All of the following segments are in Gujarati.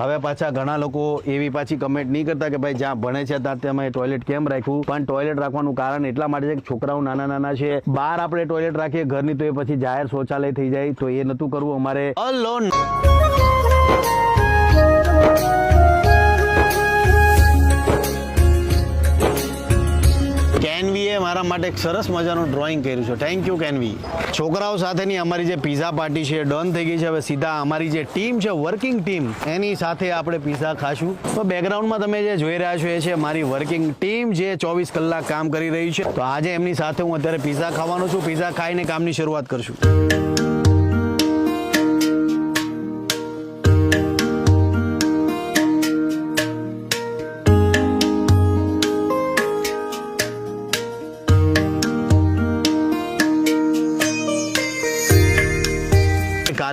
હવે પાછા ઘણા લોકો એવી પાછી કમેન્ટ નહીં કરતા કે ભાઈ જ્યાં ભણે છે ત્યાં તમે ટોયલેટ કેમ રાખ્યું? પણ ટોયલેટ રાખવાનું કારણ એટલા માટે છે કે છોકરાઓ નાના નાના છે. બહાર આપણે ટોયલેટ રાખીએ, ઘરની તો એ પછી જાહેર શૌચાલય થઈ જાય, તો એ નતું કરવું અમારે. અલોન એક સરસ મજાનું ડ્રોઈંગ કર્યું છે. થેન્ક યુ કેનવી છોકરાઓ સાથેની અમારી જે પીઝા પાર્ટી છે ડન થઈ ગઈ છે. હવે સીધા અમારી જે ટીમ છે વર્કિંગ ટીમ એની સાથે આપણે પીઝા ખાશું. તો બેકગ્રાઉન્ડમાં તમે જે જોઈ રહ્યા છો, એ છે મારી વર્કિંગ ટીમ જે ચોવીસ કલાક કામ કરી રહી છે. તો આજે એમની સાથે હું અત્યારે પીઝા ખાવાનો છું. પીઝા ખાઈને કામની શરૂઆત કરશું.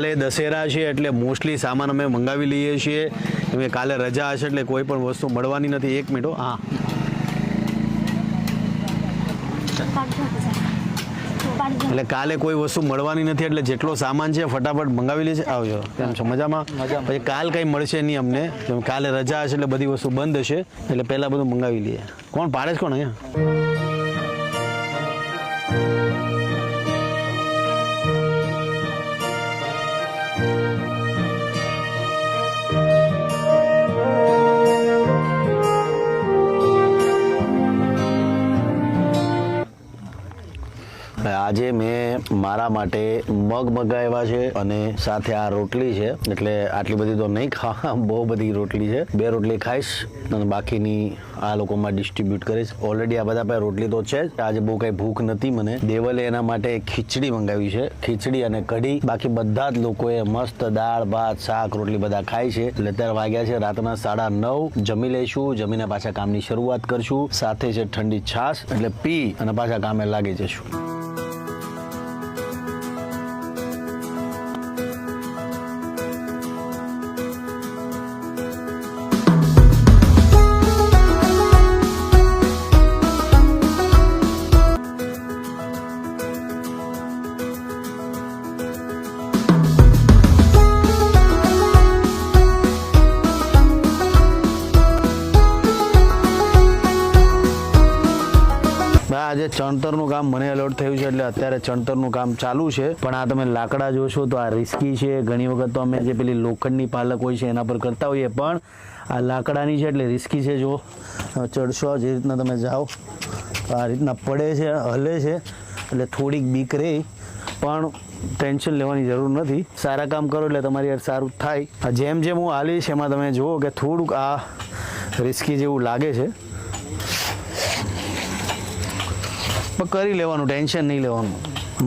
કાલે દશેરા છે એટલે મોસ્ટલી સામાન અમે મંગાવી લઈએ છીએ. કેમકે કાલે રજા હશે એટલે કોઈ પણ વસ્તુ મળવાની નથી. એક મિનિટ હા. એટલે કાલે કોઈ વસ્તુ મળવાની નથી એટલે જેટલો સામાન છે ફટાફટ મંગાવી લેજે. આવજો. કેમ છો? મજામાં? પછી કાલ કંઈ મળશે નહીં અમને. કેમ કાલે રજા હશે એટલે બધી વસ્તુ બંધ હશે. એટલે પહેલાં બધું મંગાવી લઈએ. કોણ? પાડે છે કોણ અહીંયા? આજે મેં મારા માટે મગ મગાવ્યા છે અને સાથે આ રોટલી છે. એટલે આટલી બધી તો નહીં ખા બહુ બધી રોટલી છે. બે રોટલી ખાઈશ અને બાકીની આ લોકોમાં ડિસ્ટ્રીબ્યુટ કરીશ. ઓલરેડી આ બધા પાસે રોટલી તો છે આજે બહુ કઈ ભૂખ નથી મને. દેવલે એના માટે ખીચડી મંગાવી છે. ખીચડી અને કઢી. બાકી બધા જ લોકોએ મસ્ત દાળ, ભાત, શાક, રોટલી બધા ખાય છે. એટલે અત્યારે વાગ્યા છે રાતના સાડા નવ. જમી લઈશું. જમીને પાછા કામની શરૂઆત કરશું. સાથે છે ઠંડી છાશ. એટલે પી અને પાછા કામે લાગી જશું. ચણતરનું કામ મને એલર્ટ થયું છે એટલે અત્યારે ચણતરનું કામ ચાલુ છે. પણ આ તમે લાકડા જોશો તો આ રિસ્કી છે. ઘણી વખત તો અમે જે પેલી લોખંડની પાલક હોય છે એના પર કરતા હોઈએ. પણ આ લાકડાની છે એટલે રિસ્કી છે જો ચડશો જે રીતના તમે જાઓ, આ રીતના પડે છે, હલે છે. એટલે થોડીક બીક રહે. પણ ટેન્શન લેવાની જરૂર નથી. સારા કામ કરો એટલે તમારી યાર સારું થાય. જેમ જેમ હું હાલીશ એમાં તમે જુઓ કે થોડુંક આ રિસ્કી જેવું લાગે છે. પણ કરી લેવાનું, ટેન્શન નહીં લેવાનું.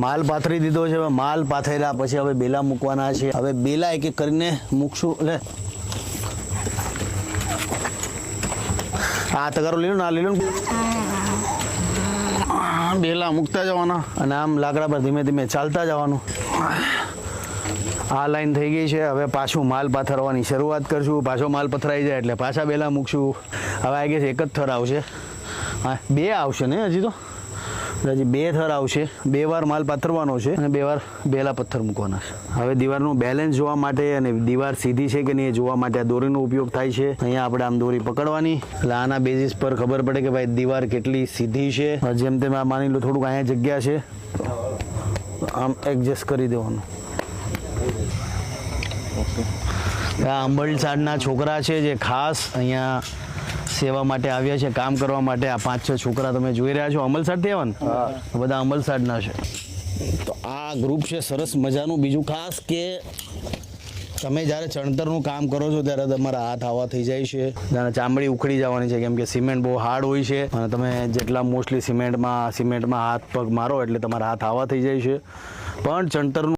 માલ પાથરી દીધો છે, હવે માલ પાથર્યા પછી હવે બેલા મૂકવાના છે. હવે બેલા એક એક કરીને મૂકશું એટલે આ તગારો લીલો ને લીધો બેલા મૂકતા જવાના અને આમ લાકડા પર ધીમે ધીમે ચાલતા જવાનું. આ લાઈન થઈ ગઈ છે, હવે પાછું માલ પાથરવાની શરૂઆત કરશું. પાછો માલ પથરાઈ જાય એટલે પાછા બેલા મૂકશું. હવે આ કે એક જ થર આવશે. હા, બે આવશે ને હજી તો? હજી બે થર આવશે. બે વાર માલ પાથરવાનો છે અને બે વાર બેલા પથ્થર મૂકવાના છે. હવે દીવારનું બેલેન્સ જોવા માટે અને દીવાર સીધી છે કે નહીં એ જોવા માટે આ દોરીનો ઉપયોગ થાય છે. અહીંયા આપણે આમ દોરી પકડવાની. એટલે આના બેઝિસ પર ખબર પડે કે ભાઈ દીવાર કેટલી સીધી છે. જેમ તેમ આ માની લો થોડુંક અહીંયા જગ્યા છે. આમ એડજસ્ટ કરી દેવાનું. આ અંબલસાડના છોકરા છે જે ખાસ અહીંયા સેવા માટે આવ્યા છે કામ કરવા માટે. આ પાંચ છ છોકરા તમે જોઈ રહ્યા છો અમલસાડથી આવ્યા ને? બધા અમલસાડના છે. તો આ ગ્રુપ છે સરસ મજાનું. બીજું ખાસ કે તમે જ્યારે ચણતરનું કામ કરો છો ત્યારે તમારા હાથ આવા થઈ જાય છે. ત્યારે ચામડી ઉખડી જવાની છે કેમ કે સિમેન્ટ બહુ હાર્ડ હોય છે. અને તમે જેટલા મોસ્ટલી સિમેન્ટમાં સિમેન્ટમાં હાથ પગ મારો એટલે તમારા હાથ આવા થઈ જાય છે. પણ ચણતરનું